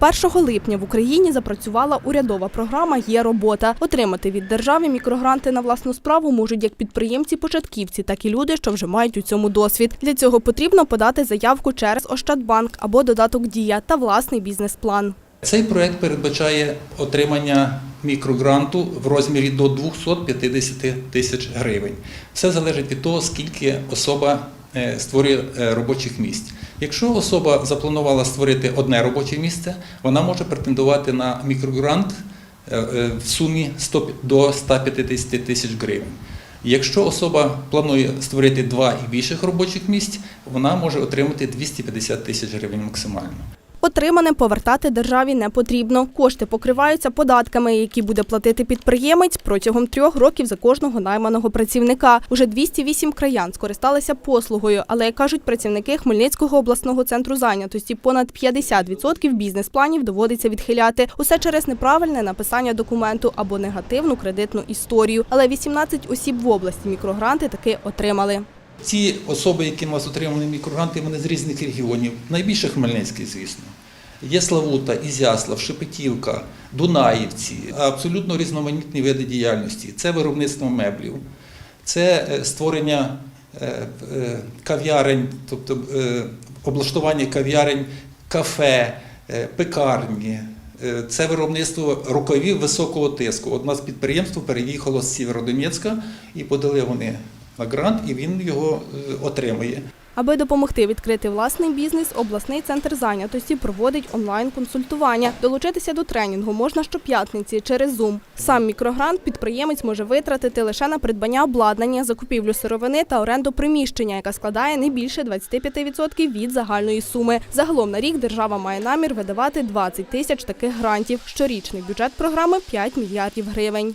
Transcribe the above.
1 липня в Україні запрацювала урядова програма Є робота. Отримати від держави мікрогранти на власну справу можуть як підприємці-початківці, так і люди, що вже мають у цьому досвід. Для цього потрібно подати заявку через Ощадбанк або додаток Дія та власний бізнес-план. Цей проект передбачає отримання мікрогранту в розмірі до 250 тисяч гривень. Все залежить від того, скільки особа створює е, робочих місць. Якщо особа запланувала створити одне робоче місце, вона може претендувати на мікрогрант е, е, в сумі 100 до 150 тисяч гривень. Якщо особа планує створити два і більших робочих місць, вона може отримати 250 тисяч гривень максимально. Отримане повертати державі не потрібно. Кошти покриваються податками, які буде платити підприємець протягом трьох років за кожного найманого працівника. Уже 208 краян скористалися послугою, але як кажуть працівники Хмельницького обласного центру зайнятості, понад 50% бізнес-планів доводиться відхиляти. Усе через неправильне написання документу або негативну кредитну історію. Але 18 осіб в області мікрогранти таки отримали. Ці особи, які у нас отримали мікрогранти, вони з різних регіонів. Найбільше Хмельницький, звісно. Є Славута, Ізяслав, Шепетівка, Дунаївці, абсолютно різноманітні види діяльності. Це виробництво меблів, це е, створення е, е, кав'ярень, тобто облаштування кав'ярень, кафе, пекарні. Це виробництво рукавів високого тиску. Одна з підприємств переїхало з Сєвєродонецька і подали вони на грант, і він його е, отримує. Аби допомогти відкрити власний бізнес, обласний центр зайнятості проводить онлайн-консультування. Долучитися до тренінгу можна щоп'ятниці через Zoom. Сам мікрогрант підприємець може витратити лише на придбання обладнання, закупівлю сировини та оренду приміщення, яка складає не більше 25% від загальної суми. Загалом на рік держава має намір видавати 20 тисяч таких грантів. Щорічний бюджет програми 5 мільярдів гривень.